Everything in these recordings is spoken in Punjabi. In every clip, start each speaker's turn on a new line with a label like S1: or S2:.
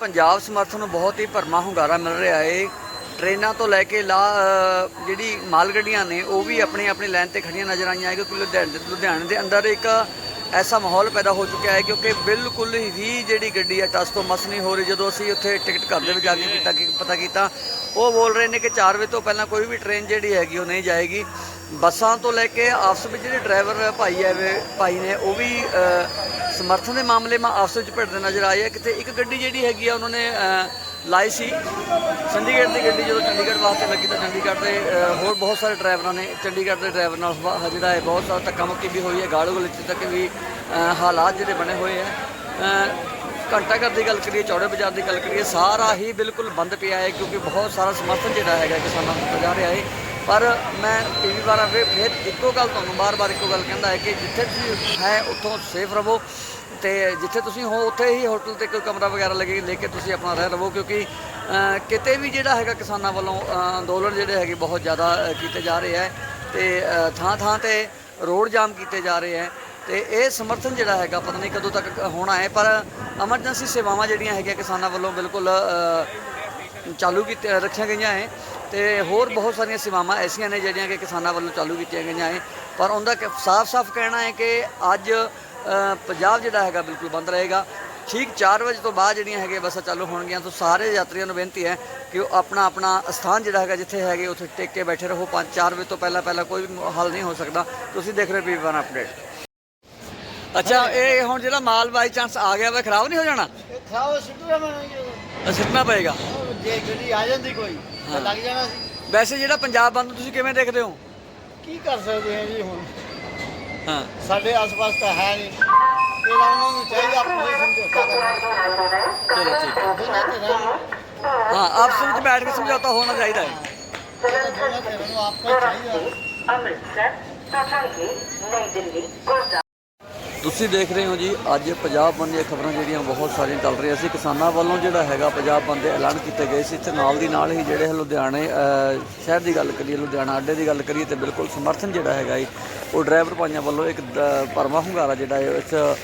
S1: ਪੰਜਾਬ ਸਮਰਥਨ ਨੂੰ ਬਹੁਤ ਹੀ ਭਰਮਾ ਹੁੰਗਾਰਾ ਮਿਲ ਰਿਹਾ ਹੈ ਟ੍ਰੇਨਾਂ ਤੋਂ ਲੈ ਕੇ ਲਾ ਜਿਹੜੀ ਮਾਲ ਗੱਡੀਆਂ ਨੇ, ਉਹ ਵੀ ਆਪਣੀ ਆਪਣੀ ਲਾਈਨ ਤੇ ਖੜੀਆਂ ਨਜ਼ਰ ਆਈਆਂ ਕਿਉਂਕਿ ਲੁਧਿਆਣੇ ਲੁਧਿਆਣੇ ਦੇ ਅੰਦਰ ਇੱਕ ਐਸਾ ਮਾਹੌਲ ਪੈਦਾ ਹੋ ਚੁੱਕਿਆ ਹੈ, ਕਿਉਂਕਿ ਬਿਲਕੁਲ ਹੀ ਜਿਹੜੀ ਗੱਡੀ ਹੈ, ਟਸ ਤੋਂ ਮਸ ਨਹੀਂ ਹੋ ਰਹੀ। ਜਦੋਂ ਅਸੀਂ ਉੱਥੇ ਟਿਕਟ ਘਰ ਦੇ ਵਿੱਚ ਜਾ ਕੇ ਕੀਤਾ, ਕਿ ਪਤਾ ਕੀਤਾ, ਉਹ ਬੋਲ ਰਹੇ ਨੇ ਕਿ 4 ਵਜੇ ਤੋਂ ਪਹਿਲਾਂ ਕੋਈ ਵੀ ਟ੍ਰੇਨ ਜਿਹੜੀ ਹੈਗੀ, ਉਹ ਨਹੀਂ ਜਾਏਗੀ। ਬੱਸਾਂ ਤੋਂ ਲੈ ਕੇ ਆਪਸ ਵਿੱਚ ਜਿਹੜੇ ਡਰਾਈਵਰ ਭਾਈ ਹੈ, ਭਾਈ ਨੇ, ਉਹ ਵੀ ਸਮਰਥਨ ਦੇ ਮਾਮਲੇ ਮਾ ਆਪਸ ਵਿੱਚ ਭਿੜਦੇ ਨਜ਼ਰ ਆਏ ਆ। ਕਿਤੇ ਇੱਕ ਗੱਡੀ ਜਿਹੜੀ ਹੈਗੀ ਆ, ਉਹਨਾਂ ਨੇ ਲਾਈ ਸੀ। ਚੰਡੀਗੜ੍ਹ ਦੀ ਗੱਡੀ ਜਦੋਂ ਚੰਡੀਗੜ੍ਹ ਵਾਸਤੇ ਲੱਗੀ ਤਾਂ ਚੰਡੀਗੜ੍ਹ ਦੇ ਹੋਰ ਬਹੁਤ ਸਾਰੇ ਡਰਾਈਵਰਾਂ ਨੇ, ਚੰਡੀਗੜ੍ਹ ਦੇ ਡਰਾਈਵਰ ਨਾਲ ਜਿਹੜਾ ਹੈ ਬਹੁਤ ਸਾਰਾ ਧੱਕਾ ਮੁੱਕੀ ਵੀ ਹੋਈ ਹੈ। ਗਾਲੋ ਗਲੋਚ ਤੱਕ ਵੀ ਹਾਲਾਤ ਜਿਹੜੇ ਬਣੇ ਹੋਏ ਆ। ਘੰਟਾ ਘਰ ਦੀ ਗੱਲ ਕਰੀਏ, ਚੌੜੇ ਬਾਜ਼ਾਰ ਦੀ ਗੱਲ ਕਰੀਏ, ਸਾਰਾ ਹੀ ਬਿਲਕੁਲ ਬੰਦ ਪਿਆ ਹੈ ਕਿਉਂਕਿ ਬਹੁਤ ਸਾਰਾ ਸਮਰਥਨ ਜਿਹੜਾ ਹੈਗਾ ਕਿਸਾਨਾਂ ਨੂੰ ਦਿੱਤਾ ਜਾ ਰਿਹਾ ਹੈ। ਪਰ ਮੈਂ ਟੀਵੀ ਵਾਲਾ ਫਿਰ ਫਿਰ ਇੱਕੋ ਗੱਲ ਤੁਹਾਨੂੰ ਬਾਰ-ਬਾਰ ਇੱਕੋ ਗੱਲ ਕਹਿੰਦਾ ਹੈ ਕਿ ਜਿੱਥੇ ਤੁਸੀਂ ਹੈ, ਉੱਥੋਂ ਸੇਫ ਰਹੋ ਤੇ ਜਿੱਥੇ ਤੁਸੀਂ ਹੋ, ਉੱਥੇ ਹੀ ਹੋਟਲ ਤੇ ਕੋਈ ਕਮਰਾ ਵਗੈਰਾ ਲੱਗੇ ਲੈ ਕੇ ਤੁਸੀਂ ਆਪਣਾ ਰਹਿ ਰਵੋ ਕਿਉਂਕਿ ਕਿਤੇ ਵੀ ਜਿਹੜਾ ਹੈਗਾ ਕਿਸਾਨਾਂ ਵੱਲੋਂ ਅੰਦੋਲਨ ਜਿਹੜੇ ਹੈਗੇ ਬਹੁਤ ਜ਼ਿਆਦਾ ਕੀਤੇ ਜਾ ਰਹੇ ਹੈ ਤੇ ਥਾਂ ਥਾਂ ਤੇ ਰੋਡ ਜਾਮ ਕੀਤੇ ਜਾ ਰਹੇ ਹੈ ਤੇ ਇਹ ਸਮਰਥਨ ਜਿਹੜਾ ਹੈਗਾ ਪਤਾ ਨਹੀਂ ਕਦੋਂ ਤੱਕ ਹੋਣਾ ਹੈ, ਪਰ ਐਮਰਜੈਂਸੀ ਸੇਵਾਵਾਂ ਜਿਹੜੀਆਂ ਹੈਗੀਆਂ ਕਿਸਾਨਾਂ ਵੱਲੋਂ ਬਿਲਕੁਲ ਚਾਲੂ ਕੀਤੇ ਰੱਖੀਆਂ ਗਈਆਂ ਹੈ ਤੇ ਹੋਰ ਬਹੁਤ ਸਾਰੀਆਂ ਸੇਵਾਵਾਂ ਐਸੀਆਂ ਨੇ ਜਿਹੜੀਆਂ ਕਿ ਕਿਸਾਨਾਂ ਵੱਲੋਂ ਚਾਲੂ ਕੀਤੀਆਂ ਗਈਆਂ ਹੈ ਪਰ ਉਹਦਾ ਸਾਫ਼-ਸਾਫ਼ ਕਹਿਣਾ ਹੈ ਕਿ ਅੱਜ ਪੰਜਾਬ ਜਿਹੜਾ ਹੈਗਾ ਬਿਲਕੁਲ ਬੰਦ ਰਹੇਗਾ। ਠੀਕ 4 ਵਜੇ ਤੋਂ ਬਾਅਦ ਜਿਹੜੀਆਂ ਹੈਗੇ ਬੱਸਾਂ ਚਾਲੂ ਹੋਣਗੀਆਂ ਤਾਂ ਸਾਰੇ ਯਾਤਰੀਆਂ ਨੂੰ ਬੇਨਤੀ ਹੈ ਕਿ ਉਹ ਆਪਣਾ ਆਪਣਾ ਸਥਾਨ ਜਿਹੜਾ ਹੈਗਾ ਜਿੱਥੇ ਹੈਗੇ ਉੱਥੇ ਟਿਕ ਕੇ ਬੈਠੇ ਰਹੋ। 5-4 ਵਜੇ ਤੋਂ ਪਹਿਲਾਂ ਪਹਿਲਾਂ ਕੋਈ ਵੀ ਹੱਲ ਨਹੀਂ ਹੋ ਸਕਦਾ। ਤੁਸੀਂ ਦੇਖ ਰਹੇ ਹੋ ਵਨ ਅਪਡੇਟ। ਅੱਛਾ, ਇਹ ਹੁਣ ਜਿਹੜਾ ਮਾਲ ਬਾਈ ਚਾਂਸ ਆ ਗਿਆ ਵਾ ਖਰਾਬ ਨਹੀਂ ਹੋ ਜਾਣਾ?
S2: ਖਰਾਬ ਸਿੱਟੂ ਰਮਨ
S1: ਸਿੱਟਣਾ ਪਏਗਾ।
S2: ਜੇ ਗੱਡੀ ਆ ਜਾਂਦੀ ਕੋਈ ਤਾਂ ਲੱਗ ਜਾਣਾ ਸੀ।
S1: ਵੈਸੇ ਜਿਹੜਾ ਪੰਜਾਬ ਬੰਦ ਤੁਸੀਂ ਕਿਵੇਂ ਦੇਖਦੇ ਹੋ?
S2: ਕੀ ਕਰ ਸਕਦੇ ਹਾਂ ਜੀ ਹੁਣ?
S1: ਹਾਂ।
S2: ਸਾਡੇ ਆਸ-ਪਾਸ ਤਾਂ ਹੈ ਨਹੀਂ। ਉਹਨਾਂ ਨੂੰ ਚਾਹੀਦਾ ਆਪਣੀ ਸਮਝੌਤਾ ਕਰਨਾ
S1: ਚਲੋ ਠੀਕ ਹੈ।
S2: ਦੋਨਾਂ
S1: ਆਪਸ ਵਿੱਚ ਬੈਠ ਕੇ ਸਮਝੌਤਾ ਹੋਣਾ ਚਾਹੀਦਾ ਹੈ।
S2: ਦੋਨਾਂ ਨੂੰ ਆਪਸ ਚਾਹੀਦਾ।
S3: ਅੰਮ੍ਰਿਤਸਰ ਪਟਾਕੇ ਨਈ ਦਿੱਲੀ ਗੋਜ਼ਾ
S1: ਤੁਸੀਂ ਦੇਖ ਰਹੇ ਹੋ ਜੀ ਅੱਜ ਪੰਜਾਬ ਬੰਦ ਦੀਆਂ ਖਬਰਾਂ ਜਿਹੜੀਆਂ ਬਹੁਤ ਸਾਰੀਆਂ ਚੱਲ ਰਹੀਆਂ ਸੀ। ਕਿਸਾਨਾਂ ਵੱਲੋਂ ਜਿਹੜਾ ਹੈਗਾ ਪੰਜਾਬ ਬੰਦ ਦੇ ਐਲਾਨ ਕੀਤੇ ਗਏ ਸੀ। ਤੇ ਨਾਲ ਦੀ ਨਾਲ ਹੀ ਜਿਹੜੇ ਲੁਧਿਆਣੇ ਸ਼ਹਿਰ ਦੀ ਗੱਲ ਕਰੀਏ ਲੁਧਿਆਣਾ ਅੱਡੇ ਦੀ ਗੱਲ ਕਰੀਏ ਤੇ ਬਿਲਕੁਲ ਸਮਰਥਨ ਜਿਹੜਾ ਹੈਗਾ ਏ ਉਹ ਡਰਾਈਵਰ ਭਾਈਆਂ ਵੱਲੋਂ ਇੱਕ ਦ- ਭਰਵਾਂ ਹੁੰਗਾਰਾ ਜਿਹੜਾ ਹੈ ਇਸ ਅ,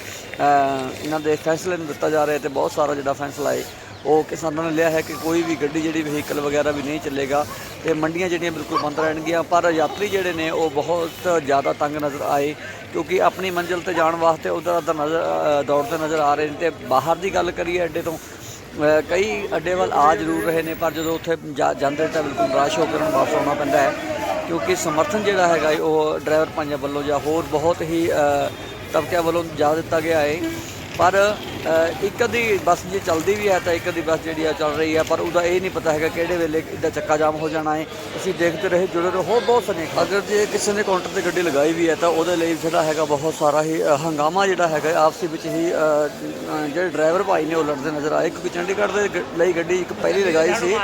S1: ਇਹਨਾਂ ਦੇ ਫੈਸਲੇ ਨੂੰ ਦਿੱਤਾ ਜਾ ਰਿਹਾ ਤੇ ਬਹੁਤ ਸਾਰਾ ਜਿਹੜਾ ਫੈਸਲਾ ਹੈ ਉਹ ਕਿਸਾਨਾਂ ਨੇ ਲਿਆ ਹੈ ਕਿ ਕੋਈ ਵੀ ਗੱਡੀ ਜਿਹੜੀ ਵਹੀਕਲ ਵਗੈਰਾ ਵੀ ਨਹੀਂ ਚੱਲੇਗਾ ਤੇ ਮੰਡੀਆਂ ਜਿਹੜੀਆਂ ਬਿਲਕੁਲ ਬੰਦ ਰਹਿਣਗੀਆਂ। ਪਰ ਯਾਤਰੀ ਜਿਹੜੇ ਨੇ ਉਹ ਬਹੁਤ ਜ਼ਿਆਦਾ ਤੰਗ ਨਜ਼ਰ ਆਏ। ਕਿਉਂਕਿ ਆਪਣੀ ਮੰਜ਼ਿਲ ਤੇ ਜਾਣ ਵਾਸਤੇ ਉਧਰ ਉਧਰ ਨਜ਼ਰ ਦੌੜਦੇ ਨਜ਼ਰ ਆ ਰਹੇ ਨੇ ਤੇ ਬਾਹਰ ਦੀ ਗੱਲ ਕਰੀਏ ਅੱਡੇ ਤੋਂ ਕਈ ਅੱਡੇ ਵੱਲ ਆ ਜ਼ਰੂਰ ਰਹੇ ਨੇ, ਪਰ ਜਦੋਂ ਉੱਥੇ ਜਾ- ਜਾਂਦੇ ਤਾਂ ਬਿਲਕੁਲ ਨਿਰਾਸ਼ ਹੋ ਕੇ ਉਹਨਾਂ ਨੂੰ ਵਾਪਸ ਆਉਣਾ ਪੈਂਦਾ ਹੈ। ਕਿਉਂਕਿ ਸਮਰਥਨ ਜਿਹੜਾ ਹੈਗਾ ਏ, ਉਹ ਡਰਾਈਵਰ ਭਾਈਆਂ ਵੱਲੋਂ ਜਾਂ ਹੋਰ ਬਹੁਤ ਹੀ ਤਬਕਿਆਂ ਵੱਲੋਂ ਜਾ ਦਿੱਤਾ ਗਿਆ ਹੈ ਪਰ ਇੱਕ ਅੱਧੀ ਬੱਸ ਜੇ ਚੱਲਦੀ ਵੀ ਹੈ ਤਾਂ ਇੱਕ ਅੱਧੀ ਬੱਸ ਜਿਹੜੀ ਆ ਚੱਲ ਰਹੀ ਹੈ, ਪਰ ਉਹਦਾ ਇਹ ਨਹੀਂ ਪਤਾ ਹੈਗਾ ਕਿਹੜੇ ਵੇਲੇ ਇਹਦਾ ਚੱਕਾ ਜਾਮ ਹੋ ਜਾਣਾ ਹੈ। ਅਸੀਂ ਦੇਖਦੇ ਰਹੇ, ਜੁੜੇ ਰਹੋ, ਹੋਰ ਬਹੁਤ ਸਾਰੀਆਂ ਅਗਰ ਜੇ ਕਿਸੇ ਨੇ ਕਾਊਂਟਰ ਤੇ ਗੱਡੀ ਲਗਾਈ ਵੀ ਹੈ ਤਾਂ ਉਹਦੇ ਲਈ ਜਿਹੜਾ ਹੈਗਾ ਬਹੁਤ ਸਾਰਾ ਹੀ ਹੰਗਾਮਾ ਜਿਹੜਾ ਹੈਗਾ ਆਪਸੀ ਵਿੱਚ ਹੀ ਜਿਹੜੇ ਡਰਾਈਵਰ ਭਾਈ ਨੇ ਉਹ ਲੜਦੇ ਨਜ਼ਰ ਆਏ। ਕਿਉਂਕਿ ਚੰਡੀਗੜ੍ਹ ਦੇ ਗ- ਲਈ ਗੱਡੀ ਇੱਕ ਪਹਿਲੀ ਲਗਾਈ ਸੀ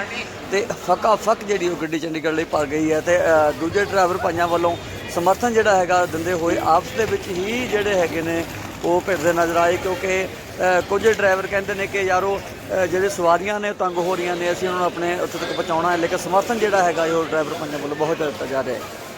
S1: ਤੇ ਫੱਕਾ ਫੱਕ ਜਿਹੜੀ ਉਹ ਗੱਡੀ ਚੰਡੀਗੜ੍ਹ ਲਈ ਭਰ ਗਈ ਹੈ ਤੇ ਦੂਜੇ ਡਰਾਈਵਰ ਭਾਈਆਂ ਵੱਲੋਂ ਸਮਰਥਨ ਜਿਹੜਾ ਹੈਗਾ ਦਿੰਦੇ ਹੋਏ ਆਪਸ ਦੇ ਵਿੱਚ ਹੀ ਜਿਹੜੇ ਹੈਗੇ ਨੇ ਉਹ ਭਿੜਦੇ ਨਜ਼ਰ ਆਏ ਕਿਉਂਕਿ ਕੁਝ ਡਰਾਈਵਰ ਕਹਿੰਦੇ ਨੇ ਕਿ ਯਾਰੋ ਜਿਹੜੇ ਸਵਾਰੀਆਂ ਨੇ, ਤੰਗ ਹੋ ਰਹੀਆਂ ਨੇ, ਅਸੀਂ ਉਹਨਾਂ ਨੂੰ ਆਪਣੇ ਉੱਥੇ ਤੱਕ ਪਹੁੰਚਾਉਣਾ ਹੈ। ਲੇਕਿਨ ਸਮਰਥਨ ਜਿਹੜਾ ਹੈਗਾ ਉਹ ਡਰਾਈਵਰ ਪੰਜਾਂ ਵੱਲੋਂ ਬਹੁਤ ਜ਼ਿਆਦਾ ਦਿੱਤਾ ਜਾ ਰਿਹਾ ਹੈ।